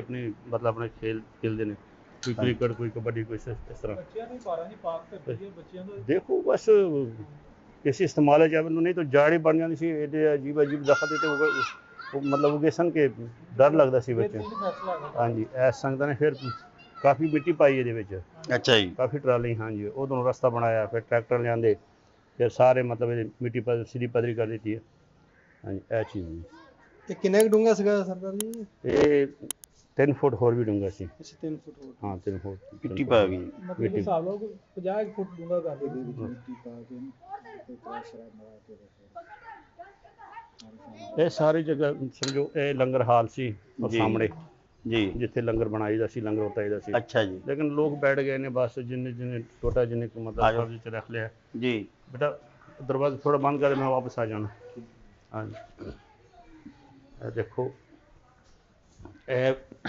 ਆਪਣੀ ਮਤਲਬ ਆਪਣੇ ਖੇਲ ਖੇਲਦੇ ਨੇ। ਕੋਈ ਕ੍ਰਿਕਟ ਕੋਈ ਕਬੱਡੀ ਕੋਈ ਇਸ ਇਸ ਤਰ੍ਹਾਂ। ਬੱਚਿਆਂ ਨੂੰ 12 ਦੀ ਪਾਕ ਹੈ ਬੱਚਿਆਂ ਦਾ। ਦੇਖੋ ਬਸ ਕਿਸੇ ਇਸਤੇਮਾਲ ਜਾਵੇ ਨੂੰ ਨਹੀਂ ਤਾਂ ਜਾੜੀ ਬਣ ਜਾਂਦੀ ਸੀ ਇਹਦੇ ਅਜੀਬ ਅਜੀਬ ਦਖਤ ਤੇ ਉਹ ਮਤਲਬ ਉਹ ਸਨ ਕਿ ਡਰ ਲੱਗਦਾ ਸੀ ਇਹ ਬੱਚੇ ਹਾਂਜੀ ਐਸ ਸੰਗਤਾਂ ਨੇ ਫਿਰ ਕਾਫੀ ਮਿੱਟੀ ਪਾਈ ਇਹਦੇ ਵਿੱਚ। ਅੱਛਾ ਜੀ। ਕਾਫੀ ਟਰਾਲੀ ਹਾਂਜੀ ਉਦੋਂ ਰਸਤਾ ਬਣਾਇਆ ਫਿਰ ਟਰੈਕਟਰ ਲਿਆਂਦੇ ਫਿਰ ਸਾਰੇ ਮਤਲਬ ਇਹਦੀ ਮਿੱਟੀ ਪਰ ਸਿੱਧੀ ਪੱਧਰੀ ਕਰ ਦਿੱਤੀ ਹੈ। ਹਾਂਜੀ ਇਹ ਚੀਜ਼ ਤੇ ਕਿੰਨਾ ਕੁ ਡੂੰਘਾ ਸੀਗਾ ਸਰਦਾਰ ਜੀ? ਇਹ 3 ਫੁੱਟ ਹੋਰ ਵੀ ਡੂੰਘਾ ਸੀ। ਅੱਛਾ 3 ਫੁੱਟ ਹੋਰ। ਹਾਂ 3 ਫੁੱਟ। ਮਿੱਟੀ ਪਾ ਗਈ। ਮਤਲਬ ਮਿੱਟੀ। ਹਿਸਾਬ ਲਓ ਕਿ 50 ਕੁ ਫੁੱਟ ਡੂੰਘਾ ਕਰ ਦੇ ਮਿੱਟੀ ਪਾ ਕੇ ਤੇ ਸ਼ਰਾਬ ਮਰਾ ਕੇ ਇਹ ਸਾਰੀ ਜਗ੍ਹਾ ਸਮਝੋ ਇਹ ਲੰਗਰ ਹਾਲ ਸੀ ਉਹ ਜੀ। ਸਾਹਮਣੇ। ਜੀ। ਜਿੱਥੇ ਲੰਗਰ ਬਣਾਈਦਾ ਸੀ ਲੰਗਰ ਉਤਾਈਦਾ ਸੀ। ਅੱਛਾ ਜੀ। ਲੇਕਿਨ ਲੋਕ ਬੈਠ ਗਏ ਨੇ ਬਸ ਜਿੰਨੇ ਜਿੰਨੇ ਛੋਟਾ ਜਿੰਨੇ ਕੁ ਆ ਮਤਲਬ ਜਾਓ। ਕਬਜ਼ੇ ਚ ਰੱਖ ਲਿਆ। ਜੀ। ਬੇਟਾ ਦਰਵਾਜ਼ਾ ਥੋੜਾ ਬੰਦ ਕਰ ਮੈਂ ਵਾਪਸ ਆ ਜਾਣਾ। ਹਾਂਜੀ। ਇਹ ਦੇਖੋ ਇਹ